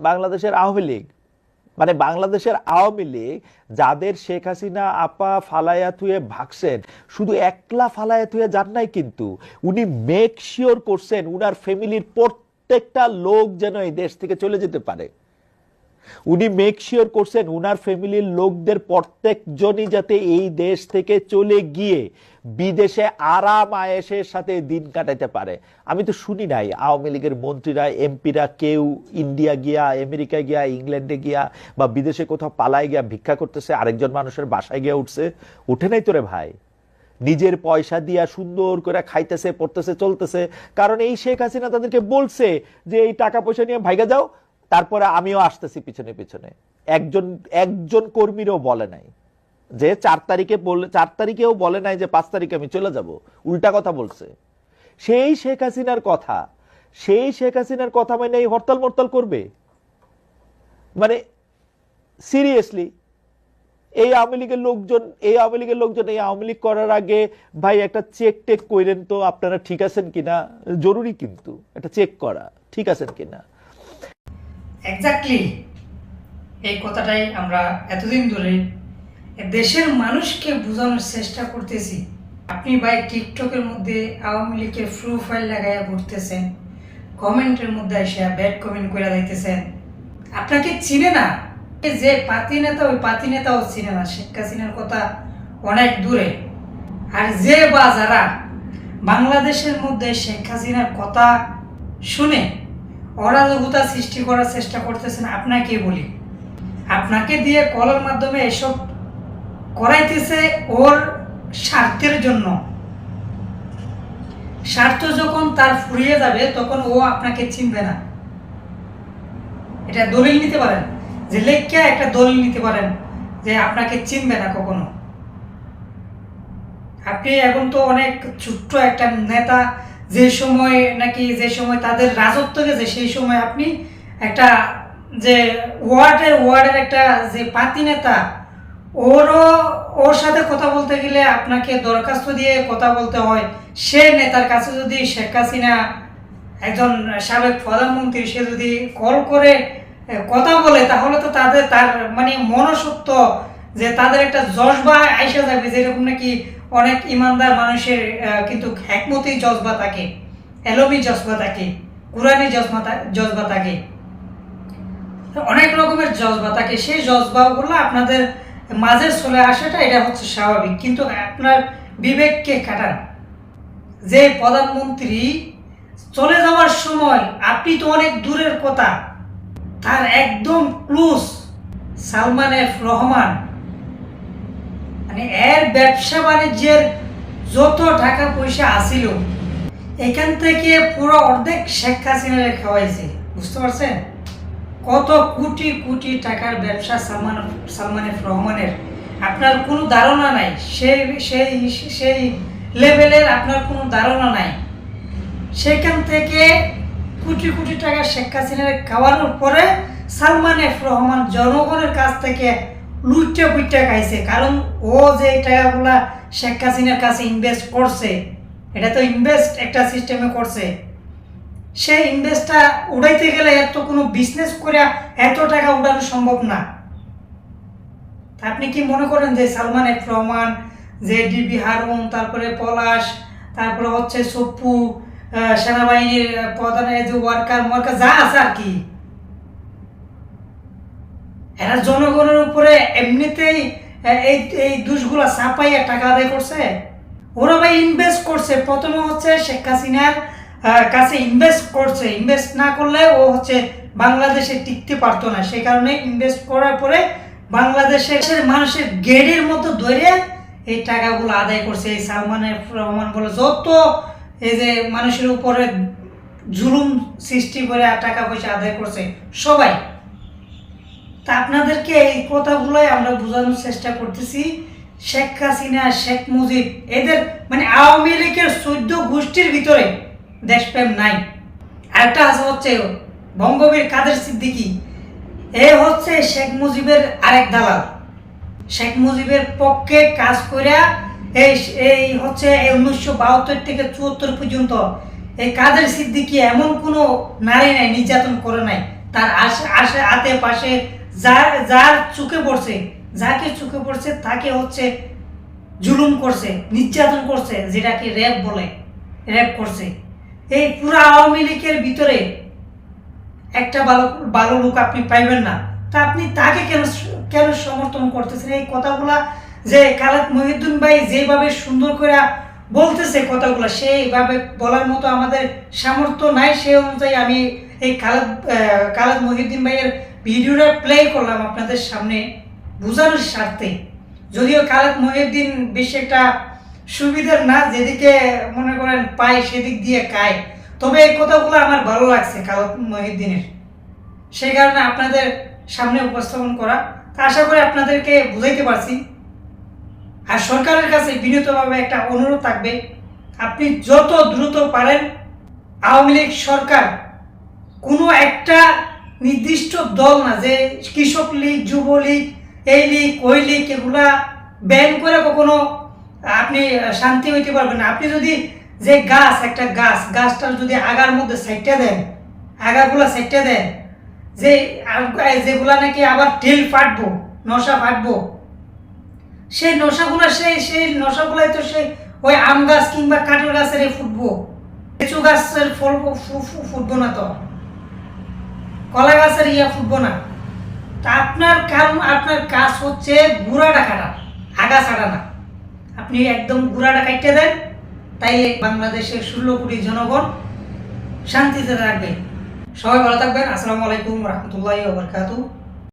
বাংলাদেশের আওয়ামী লীগ মানে বাংলাদেশের আওয়ামী লীগ যাদের শেখ হাসিনা আপা ফালায়া থুয়ে ভাগছেন, শুধু একলা ফালায়া থুয়ে যান নাই কিন্তু, উনি মেক শিওর করছেন উনার ফ্যামিলির প্রত্যেকটা লোক যেন এই দেশ থেকে চলে যেতে পারে। উনি মেক শিওর করছেন উনার ফ্যামিলির লোকদের প্রত্যেকজনই যাতে এই দেশ থেকে চলে গিয়ে বিদেশে আরাম আয়েসের সাথে দিন কাটাতে পারে। আমি তো শুনি নাই, আওয়ামী লীগের মন্ত্রীরা, এমপিরা কেউ ইন্ডিয়া গিয়া, আমেরিকা গিয়া, ইংল্যান্ডে গিয়া বা বিদেশে কোথাও পালায় গিয়া ভিক্ষা করতেছে, আরেকজন মানুষের বাসায় গিয়া উঠছে, উঠে নাই তোরে ভাই। নিজের পয়সা দিয়া সুন্দর করে খাইতেছে, পড়তেছে, চলতেছে। কারণ এই শেখ হাসিনা তাদেরকে বলছে যে, এই টাকা পয়সা নিয়ে ভাইগা যাও তারপরে আমিও আসতেছি পিছনে পিছনে। একজন একজন কর্মীরও বলে নাই। যে চার তারিখে বলে, চার তারিখেও বলে নাই যে পাঁচ তারিখে আমি চলে যাব। উল্টা কথা বলছে। সেই শেখ হাসিনার কথা, সেই শেখ হাসিনার কথা মানে এই হরতাল মরতাল করবে? মানে সিরিয়াসলি এই আওয়ামী লীগের লোকজন, এই আওয়ামী লীগের লোকজন এই আওয়ামী লীগ করার আগে, ভাই, একটা চেক টেক কইরেন তো, আপনারা ঠিক আছেন কিনা? জরুরি কিন্তু, একটা চেক করা, ঠিক আছেন কিনা? এক্স্যাক্টলি এই কথাটাই আমরা এতদিন ধরে দেশের মানুষকে বোঝানোর চেষ্টা করতেছি। আপনি ভাই টিকটকের মধ্যে আওয়ামী লীগের প্রোফাইল লাগাইয়া ঘুরতেছেন, কমেন্টের মধ্যে এসে ব্যাড কমেন্ট করে দিতেছেন আপনাকে চিনে না? যে পাতি নেতা, ওই পাতি নেতাও চিনে না। শেখ হাসিনার কথা অনেক দূরে। আর যে বা যারা বাংলাদেশের মধ্যে শেখ হাসিনার কথা শুনে অরাজকতা সৃষ্টি করার চেষ্টা করতেছেন, আপনাকে বলি। আপনাকে দিয়ে কলের মাধ্যমে এসব করাইতেছে ওর স্বার্থের জন্য। স্বার্থ যখন তার ফুরিয়ে যাবে, তখন ও আপনাকে চিনবে না। এটা দলিল নিতে পারেন? যে লেখকে একটা দলিল নিতে পারেন, যে আপনাকে চিনবে না কখনো। আপনি এখন তো অনেক ছোট্ট একটা নেতা যে সময় নাকি যে সময় তাদের রাজত্ব গেছে, সেই সময় আপনি একটা যে ওয়ার্ডের ওয়ার্ডের একটা যে পাতি নেতা, ওরও, ওর সাথে কথা বলতে গেলে আপনাকে দরখাস্ত দিয়ে কথা বলতে হয়। সে নেতার কাছে যদি শেখ হাসিনা একজন সাবেক প্রধানমন্ত্রী, সে যদি কল করে কথা বলে, তাহলে তো তাদের, তার মানে মনসত্ব যে তাদের একটা জজবা আইসা যাবে, যেরকম নাকি অনেক ইমানদার মানুষের কিন্তু একমতি জজবা থাকে এলোমি জজবা থাকে কোরআনি জজবা জজবা থাকে অনেক রকমের জজবা থাকে সেই জজবাগুলো আপনাদের মাঝে চলে আসাটা এটা হচ্ছে স্বাভাবিক, কিন্তু আপনার বিবেককে কাটান যে প্রধানমন্ত্রী চলে যাওয়ার সময়, আপনি তো অনেক দূরের কথা, তার একদম ক্লোজ সালমান এফ রহমান মানে এর ব্যবসা বাণিজ্যের যত টাকা পয়সা আসিল, এখান থেকে পুরো অর্ধেক শেখ হাসিনারে খাওয়াইছে। বুঝতে পারছেন? কত কোটি কোটি টাকার ব্যবসা সালমান সালমান এফ রহমানের। আপনার কোনো ধারণা নাই। সেই সেই সেই লেভেলের আপনার কোনো ধারণা নাই। সেখান থেকে কোটি কোটি টাকা শেখ হাসিনার খাওয়ানোর পরে সালমান এফ রহমান জনগণের কাছ থেকে লুটে পুইটে খাইছে। কারণ ও যে টাকাগুলা শেখ হাসিনার কাছে ইনভেস্ট করছে, এটা তো ইনভেস্ট একটা সিস্টেমে করছে। সেই ইনভেস্টটা উড়াইতে গেলে এর তো কোনো বিজনেস করে এত টাকা উঠানো সম্ভব না। আপনি কি মনে করেন যে সালমান এফ রহমান, যে ডিবি হারুন, তারপরে পলাশ, তারপরে হচ্ছে সপ্পু সেনাবাহিনীর যে ওয়ার্কার ওয়ার্কার যা আছে আর কি। এরা জনগণের উপরে এমনিতেই এই এই দুষগুলা চাপাইয়া টাকা আদায় করছে। ওরা ভাই ইনভেস্ট করছে। প্রথমে হচ্ছে শেখ হাসিনার কাছে ইনভেস্ট করছে। ইনভেস্ট না করলে ও হচ্ছে বাংলাদেশে টিকতে পারতো না। সেই কারণে ইনভেস্ট করার পরে বাংলাদেশের মানুষের গেড়ের মতো ধরে এই টাকাগুলো আদায় করছে। এই সালমানের রহমান বলে যত এই যে মানুষের উপরে জুলুম সৃষ্টি করে আর টাকা পয়সা আদায় করছে, সবাই। তা আপনাদেরকে এই কথাগুলোই আমরা বোঝানোর চেষ্টা করতেছি। শেখ হাসিনা, শেখ মুজিব, এদের মানে আওয়ামী লীগের চোদ্দ গোষ্ঠীর ভিতরে দেশপ্রেম নাই। আরেকটা আছে হচ্ছে বঙ্গবীর কাদের সিদ্দিকি। এ হচ্ছে শেখ মুজিবের আরেক দালাল। শেখ মুজিবের পক্ষে কাজ করিয়া এই এই হচ্ছে এই উনিশশো বাহাত্তর থেকে চুয়াত্তর পর্যন্ত এই কাদের সিদ্দিকি এমন কোনো নারী নাই, নির্যাতন করে নাই। তার আশে আশে আতে পাশে যার যার চোখে পড়ছে, যাকে চোখে পড়ছে, তাকে হচ্ছে জুলুম করছে, নির্যাতন করছে, যেটাকে র্যাব বলে র্যাব করছে। এই পুরো আওয়ামী লীগের ভিতরে একটা ভালো ভালো লোক আপনি পাইবেন না। তা আপনি তাকে কেন কেন সমর্থন করতেছেন? এই কথাগুলা যে কালাত মহিউদ্দিন ভাই যেভাবে সুন্দর করে বলতেছে কথাগুলো, সেইভাবে বলার মতো আমাদের সামর্থ্য নাই। সেই অনুযায়ী আমি এই কালাত খালেদ মহিউদ্দিন ভাইয়ের ভিডিওটা প্লে করলাম আপনাদের সামনে বোঝানোর স্বার্থে। যদিও খালেদ মহিউদ্দিন বেশি একটা সুবিধার না, যেদিকে মনে করেন পায় সেদিক দিয়ে খায়। তবে এই কথাগুলো আমার ভালো লাগছে খালেদ মহিউদ্দিনের। সেই কারণে আপনাদের সামনে উপস্থাপন করা। আশা করি আপনাদেরকে বুঝাইতে পারছি। আর সরকারের কাছে বিনীতভাবে একটা অনুরোধ থাকবে, আপনি যত দ্রুত পারেন, আওয়ামী লীগ সরকার কোনো একটা নির্দিষ্ট দল না যে কৃষক লীগ যুবলীগ এই লীগ, ওই লীগ এগুলা ব্যান করে কখনো আপনি শান্তি হইতে পারবেন না। আপনি যদি যে গাছ, একটা গাছ, গাছটার যদি আগার মধ্যে সাইটটা দেন, আগাগুলা সাইটটা দেন, যে যেগুলা নাকি আবার টেল ফাটবো, নশা ফাটবো, সেই নশাগুলো, সেই সেই নশাগুলাই তো সেই ওই আম গাছ কিংবা কাঁঠাল গাছের ফুটবো। লিচু গাছের ফল ফুটবো না তো। কলা গাছের ইয়া ফুটবো না। তা আপনার কারণ আপনার কাজ হচ্ছে গুড়াটা কাটা আগা ছাড়া না। আপনি একদম গুড়াটা কাটতে দেন, তাই বাংলাদেশের ষোলো কোটি জনগণ শান্তিতে থাকবে। সবাই ভালো থাকবেন। আসসালামু আলাইকুম রহমতুল্লাহ বরকাতু